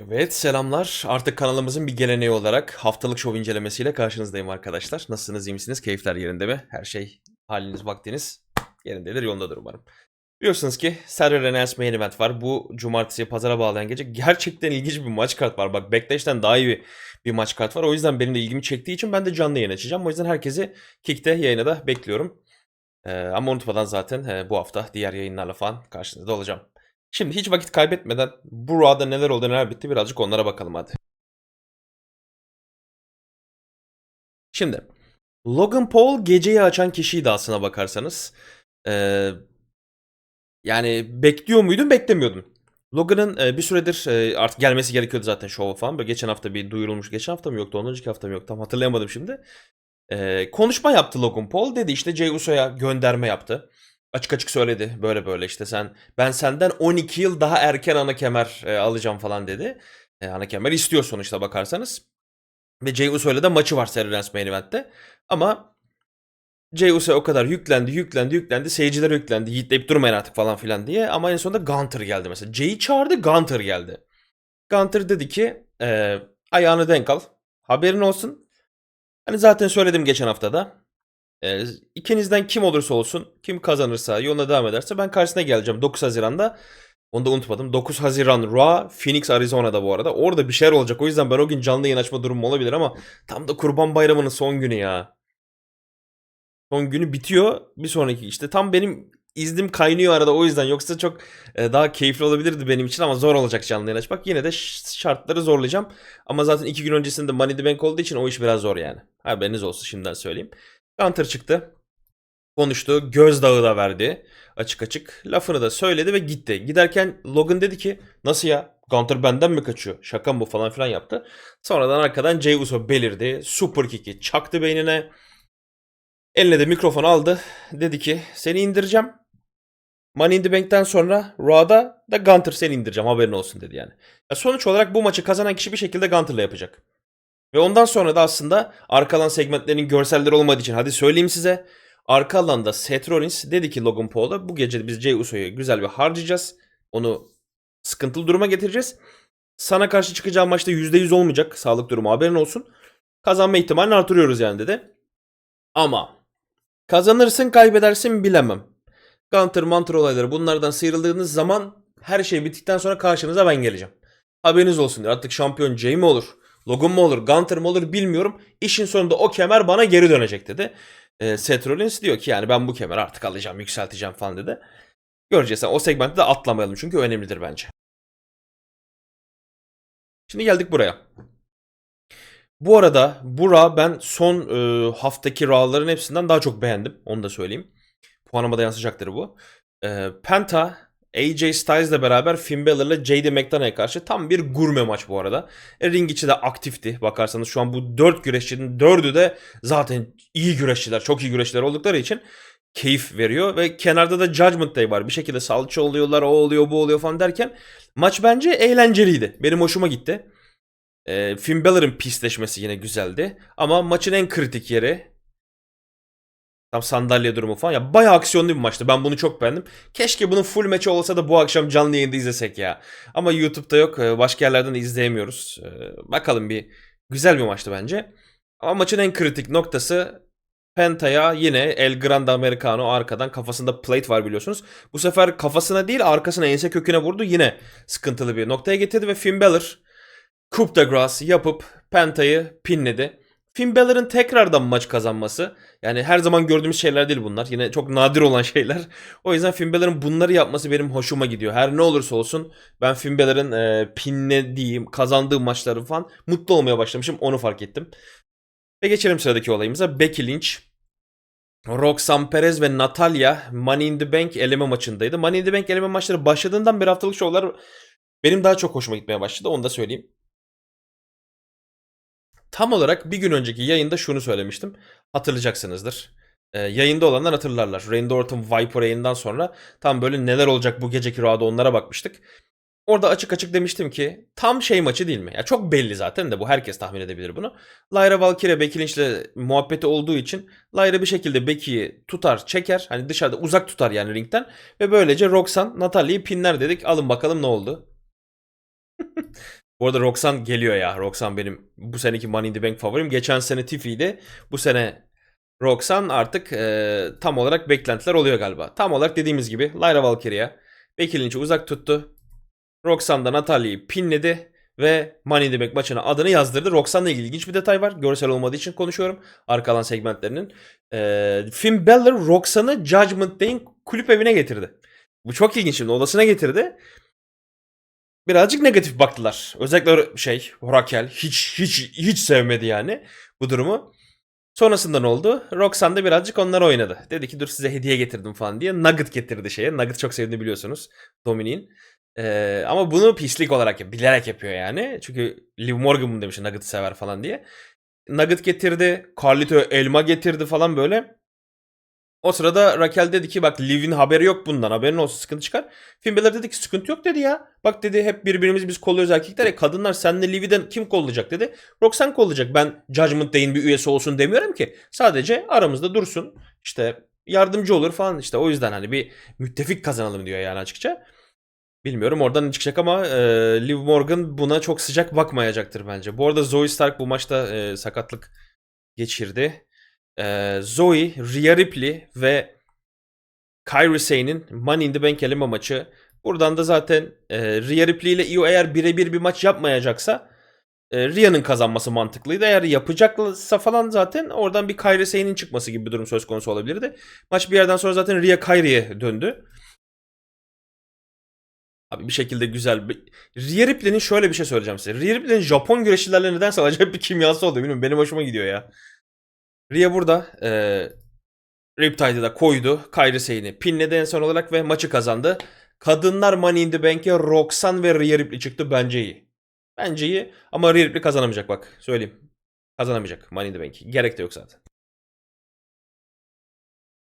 Evet selamlar. Artık kanalımızın bir geleneği olarak haftalık şov incelemesiyle karşınızdayım arkadaşlar. Nasılsınız, iyi misiniz? Keyifler yerinde mi? Her şey haliniz, vaktiniz yerindedir, yolundadır umarım. Biliyorsunuz ki Saturday Night's Main Event var. Bu cumartesi pazara bağlayan gece gerçekten ilginç bir maç kart var. Bak Backlash'ten daha iyi bir, bir maç kart var. O yüzden benim de ilgimi çektiği için ben de canlı yayın açacağım. O yüzden herkesi Kick'te yayına da bekliyorum. Ee, ama unutmadan zaten e, bu hafta diğer yayınlarla falan karşınızda olacağım. Şimdi hiç vakit kaybetmeden bu Raw'da neler oldu neler bitti birazcık onlara bakalım hadi. Şimdi Logan Paul geceyi açan kişiydi aslına bakarsanız. Ee, yani bekliyor muydum beklemiyordum. Logan'ın e, bir süredir e, artık gelmesi gerekiyordu zaten şova falan. Böyle geçen hafta bir duyurulmuş. Geçen hafta mı yoktu? Ondan önceki hafta mı yoktu? Tam hatırlayamadım şimdi. Ee, konuşma yaptı Logan Paul. Dedi işte Jey Uso'ya gönderme yaptı. Açık açık söyledi. Böyle böyle işte sen ben senden 12 yıl daha erken ana kemer e, alacağım falan dedi. E, ana kemer istiyor sonuçta bakarsanız. Ve Jey Uso'yla da maçı var Serena Main Event'te. Ama Jey Uso o kadar yüklendi, yüklendi, yüklendi. Seyirciler yüklendi. Yiğitleyip durmayın artık falan filan diye. Ama en sonunda Gunter geldi mesela. Jey'i çağırdı, Gunter geldi. Gunter dedi ki e, ayağını denk al. Haberin olsun. Hani zaten söyledim geçen haftada. E, ikinizden kim olursa olsun, kim kazanırsa, yoluna devam ederse ben karşısına geleceğim 9 Haziran'da. Onu da unutmadım. 9 Haziran Raw, Phoenix Arizona'da bu arada. Orada bir şeyler olacak. O yüzden ben o gün canlı yayın açma durumum olabilir ama tam da Kurban Bayramı'nın son günü ya. Son günü bitiyor. Bir sonraki işte tam benim iznim kaynıyor arada o yüzden. Yoksa çok e, daha keyifli olabilirdi benim için ama zor olacak canlı yayın açmak. Yine de şartları zorlayacağım. Ama zaten iki gün öncesinde Money the Bank olduğu için o iş biraz zor yani. Haberiniz olsun şimdiden söyleyeyim. Gunter çıktı. Konuştu. Gözdağı da verdi. Açık açık. Lafını da söyledi ve gitti. Giderken Logan dedi ki nasıl ya? Gunter benden mi kaçıyor? Şaka mı bu falan filan yaptı. Sonradan arkadan Jey Uso belirdi. Super kick'i çaktı beynine. Eline de mikrofon aldı. Dedi ki seni indireceğim. Money in the Bank'ten sonra Raw'da da Gunter seni indireceğim haberin olsun dedi yani. Ya sonuç olarak bu maçı kazanan kişi bir şekilde Gunter'la yapacak. Ve ondan sonra da aslında arka alan segmentlerinin görselleri olmadığı için hadi söyleyeyim size. Arka alanda Seth Rollins dedi ki Logan Paul'a bu gece biz Jey Uso'yu güzel bir harcayacağız. Onu sıkıntılı duruma getireceğiz. Sana karşı çıkacağı maçta %100 olmayacak sağlık durumu haberin olsun. Kazanma ihtimalini artırıyoruz yani dedi. Ama kazanırsın kaybedersin bilemem. Gunter mantar olayları bunlardan sıyrıldığınız zaman her şey bittikten sonra karşınıza ben geleceğim. Haberiniz olsun diyor. Artık şampiyon Jey mi olur? Logan mu olur? Gunter mı olur bilmiyorum. İşin sonunda o kemer bana geri dönecek dedi. E, Seth Rollins diyor ki yani ben bu kemeri artık alacağım, yükselteceğim falan dedi. Göreceğiz. O segmentte de atlamayalım çünkü önemlidir bence. Şimdi geldik buraya. Bu arada Bura ben son e, haftaki Raw'ların hepsinden daha çok beğendim. Onu da söyleyeyim. Puanıma da yansıyacaktır bu. E, Penta AJ Styles'la beraber Finn Balor'la JD McDonough'a karşı tam bir gurme maç bu arada. E, ring içi de aktifti. Bakarsanız şu an bu 4 güreşçinin 4'ü de zaten iyi güreşçiler, çok iyi güreşçiler oldukları için keyif veriyor. Ve kenarda da Judgment Day var. Bir şekilde salça oluyorlar, o oluyor, bu oluyor falan derken maç bence eğlenceliydi. Benim hoşuma gitti. E, Finn Balor'ın pisleşmesi yine güzeldi. Ama maçın en kritik yeri Tam sandalye durumu falan. Ya bayağı aksiyonlu bir maçtı. Ben bunu çok beğendim. Keşke bunun full maçı olsa da bu akşam canlı yayında izlesek ya. Ama YouTube'da yok. Ee, Başka yerlerden de izleyemiyoruz. Ee, Bakalım bir güzel bir maçtı bence. Ama maçın en kritik noktası Penta'ya yine El Grande Americano arkadan kafasında plate var biliyorsunuz. Bu sefer kafasına değil arkasına ense köküne vurdu. Yine sıkıntılı bir noktaya getirdi ve Finn Balor Coup de Grace yapıp Penta'yı pinledi. Finn Balor'ın tekrardan maç kazanması. Yani her zaman gördüğümüz şeyler değil bunlar. Yine çok nadir olan şeyler. O yüzden Finn Balor'ın bunları yapması benim hoşuma gidiyor. Her ne olursa olsun ben Finn Balor'ın e, pinlediğim, kazandığı maçları falan mutlu olmaya başlamışım. Onu fark ettim. Ve geçelim sıradaki olayımıza. Becky Lynch, Roxanne Perez ve Natalia Money in the Bank eleme maçındaydı. Money in the Bank eleme maçları başladığından bir haftalık şovlar benim daha çok hoşuma gitmeye başladı. Onu da söyleyeyim. Tam olarak bir gün önceki yayında şunu söylemiştim. Hatırlayacaksınızdır. Ee, yayında olanlar hatırlarlar. Randy Orton Viper yayından sonra tam böyle neler olacak bu geceki Raw'da onlara bakmıştık. Orada açık açık demiştim ki tam şey maçı değil mi? Ya çok belli zaten de bu herkes tahmin edebilir bunu. Lyra Valkyrie Becky Lynch'le muhabbeti olduğu için Lyra bir şekilde Becky'yi tutar, çeker. Hani dışarıda uzak tutar yani ringden ve böylece Roxanne Natalia'yı pinler dedik. Alın bakalım ne oldu. Bu arada Roxanne geliyor ya. Roxanne benim bu seneki Money in the Bank favorim. Geçen sene Tiffany'di. Bu sene Roxanne artık e, tam olarak beklentiler oluyor galiba. Tam olarak dediğimiz gibi Lyra Valkyria Becky Lynch'i uzak tuttu. Roxanne da Natalia'yı pinledi ve Money Bank maçına adını yazdırdı. Roxanne'la ilgili ilginç bir detay var. Görsel olmadığı için konuşuyorum. Arka alan segmentlerinin. E, Finn Balor Roxanne'ı Judgment Day'in kulüp evine getirdi. Bu çok ilginç şimdi odasına getirdi. Birazcık negatif baktılar. Özellikle şey Raquel hiç hiç hiç sevmedi yani bu durumu. Sonrasında ne oldu? Roxanne de birazcık onları oynadı. Dedi ki dur size hediye getirdim falan diye. Nugget getirdi şeye. Nugget çok sevdiğini biliyorsunuz. Dominik'in. Ee, ama bunu pislik olarak bilerek yapıyor yani. Çünkü Liv Morgan bunu demiş Nugget'ı sever falan diye. Nugget getirdi. Carlito elma getirdi falan böyle. O sırada Raquel dedi ki bak Liv'in haberi yok bundan haberin olsun sıkıntı çıkar. Finn dedi ki sıkıntı yok dedi ya. Bak dedi hep birbirimizi biz kolluyoruz erkekler ya kadınlar senle Liv'den kim kollayacak dedi. Roxanne kollayacak ben Judgment Day'in bir üyesi olsun demiyorum ki. Sadece aramızda dursun işte yardımcı olur falan işte o yüzden hani bir müttefik kazanalım diyor yani açıkça. Bilmiyorum oradan çıkacak ama e, Liv Morgan buna çok sıcak bakmayacaktır bence. Bu arada Zoe Stark bu maçta e, sakatlık geçirdi. Ee, Zoe, Rhea Ripley ve Kairi Sane'in Money in the Bank eleme maçı. Buradan da zaten e, Rhea Ripley ile Io eğer birebir bir maç yapmayacaksa e, Rhea'nın kazanması mantıklıydı. Eğer yapacaksa falan zaten oradan bir Kairi Sane'in çıkması gibi bir durum söz konusu olabilirdi. Maç bir yerden sonra zaten Rhea Kairi'ye döndü. Abi bir şekilde güzel. bir- Rhea Ripley'nin şöyle bir şey söyleyeceğim size. Rhea Ripley'nin Japon güreşçilerle nedense acayip bir kimyası oldu. Bilmiyorum benim hoşuma gidiyor ya. Rhea burada e, Riptide'ı da koydu. Kairi Sane'i pinledi en son olarak ve maçı kazandı. Kadınlar Money in the Bank'e Roxanne ve Rhea Ripley çıktı. Bence iyi. Bence iyi ama Rhea Ripley kazanamayacak bak. Söyleyeyim. Kazanamayacak Money in the Bank. Gerek de yok zaten.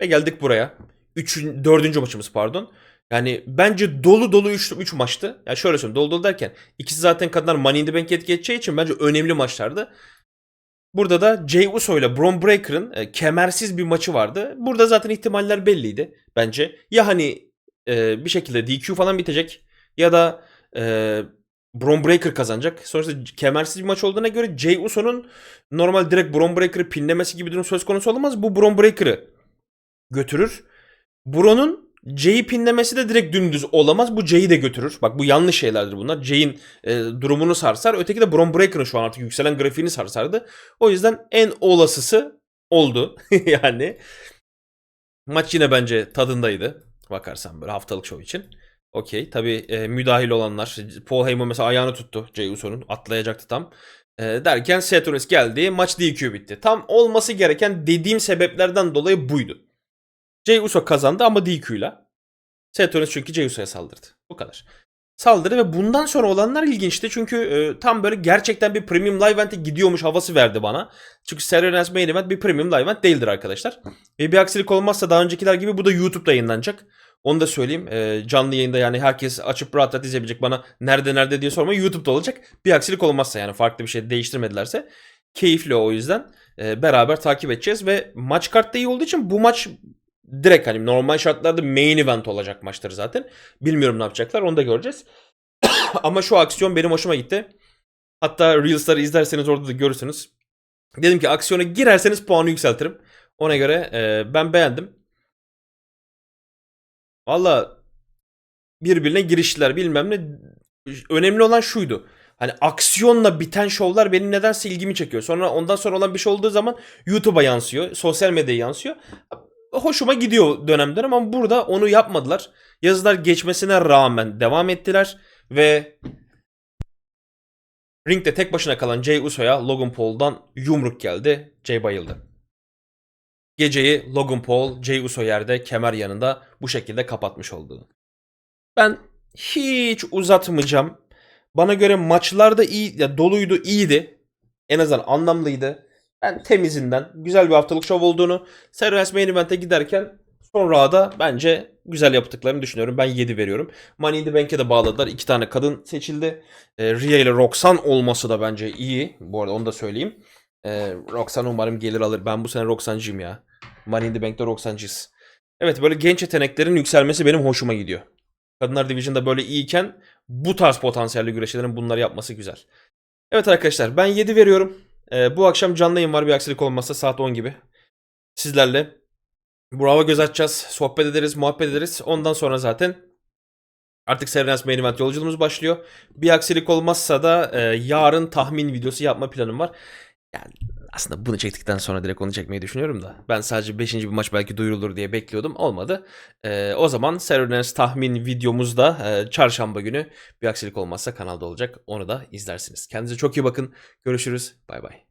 Ve geldik buraya. Üçün, dördüncü maçımız pardon. Yani bence dolu dolu 3 3 maçtı. Ya şöyle söyleyeyim dolu dolu derken ikisi zaten kadınlar Money in the Bank'e geçeceği için bence önemli maçlardı. Burada da Jey Uso ile Braun Breaker'ın e, kemersiz bir maçı vardı. Burada zaten ihtimaller belliydi bence. Ya hani e, bir şekilde DQ falan bitecek ya da e, Braun Breaker kazanacak. Sonuçta kemersiz bir maç olduğuna göre Jey Uso'nun normal direkt Braun Breaker'ı pinlemesi gibi durum söz konusu olamaz. Bu Braun Breaker'ı götürür. Braun'un Jay'i pinlemesi de direkt dümdüz olamaz. Bu Jay'i de götürür. Bak bu yanlış şeylerdir bunlar. Jay'in e, durumunu sarsar. Öteki de Braun Breaker'ın şu an artık yükselen grafiğini sarsardı. O yüzden en olasısı oldu. yani maç yine bence tadındaydı. Bakarsan böyle haftalık show için. Okey. Tabi müdahil olanlar. Paul Heyman mesela ayağını tuttu Jey Uso'nun. Atlayacaktı tam. E, derken Seth geldi. Maç DQ bitti. Tam olması gereken dediğim sebeplerden dolayı buydu. Jey Uso kazandı ama DQ'yla. Seth Rollins çünkü Jey Uso'ya saldırdı. Bu kadar. Saldırı ve bundan sonra olanlar ilginçti. Çünkü e, tam böyle gerçekten bir Premium Live Event'e gidiyormuş havası verdi bana. Çünkü Night Main Event bir Premium Live Event değildir arkadaşlar. Ve bir aksilik olmazsa daha öncekiler gibi bu da YouTube'da yayınlanacak. Onu da söyleyeyim. E, canlı yayında yani herkes açıp rahat rahat izleyebilecek bana nerede nerede diye sormayı YouTube'da olacak. Bir aksilik olmazsa yani farklı bir şey değiştirmedilerse. Keyifli o yüzden. E, beraber takip edeceğiz ve maç kart da iyi olduğu için bu maç direkt hani normal şartlarda main event olacak maçları zaten. Bilmiyorum ne yapacaklar onu da göreceğiz. Ama şu aksiyon benim hoşuma gitti. Hatta Reels'ları izlerseniz orada da görürsünüz. Dedim ki aksiyona girerseniz puanı yükseltirim. Ona göre e, ben beğendim. Valla birbirine giriştiler bilmem ne. Önemli olan şuydu. Hani aksiyonla biten şovlar benim nedense ilgimi çekiyor. Sonra ondan sonra olan bir şey olduğu zaman YouTube'a yansıyor. Sosyal medyaya yansıyor hoşuma gidiyor dönem dönem ama burada onu yapmadılar. Yazılar geçmesine rağmen devam ettiler ve ringde tek başına kalan Jey Uso'ya Logan Paul'dan yumruk geldi. Jey bayıldı. Geceyi Logan Paul, Jey Uso yerde kemer yanında bu şekilde kapatmış oldu. Ben hiç uzatmayacağım. Bana göre maçlarda iyi, ya doluydu, iyiydi. En azından anlamlıydı. Ben temizinden güzel bir haftalık şov olduğunu Serbest Main Event'e giderken sonra da bence güzel yaptıklarını düşünüyorum. Ben 7 veriyorum. Money in the Bank'e de bağladılar. İki tane kadın seçildi. E, Rhea ile Roxanne olması da bence iyi. Bu arada onu da söyleyeyim. E, Roxanne umarım gelir alır. Ben bu sene Roxanne'cıyım ya. Money in the Bank'te Roxanne'cıyız. Evet böyle genç yeteneklerin yükselmesi benim hoşuma gidiyor. Kadınlar Division'da böyle iyiyken bu tarz potansiyelli güreşlerin bunları yapması güzel. Evet arkadaşlar ben 7 veriyorum. Ee, bu akşam canlı yayın var bir aksilik olmazsa saat 10 gibi. Sizlerle Bravo göz açacağız. Sohbet ederiz, muhabbet ederiz. Ondan sonra zaten artık Serenaz Main Event yolculuğumuz başlıyor. Bir aksilik olmazsa da e, yarın tahmin videosu yapma planım var. Yani aslında bunu çektikten sonra direkt onu çekmeyi düşünüyorum da. Ben sadece 5. bir maç belki duyurulur diye bekliyordum. Olmadı. E, o zaman Serenaz tahmin videomuz da e, çarşamba günü bir aksilik olmazsa kanalda olacak. Onu da izlersiniz. Kendinize çok iyi bakın. Görüşürüz. Bay bay.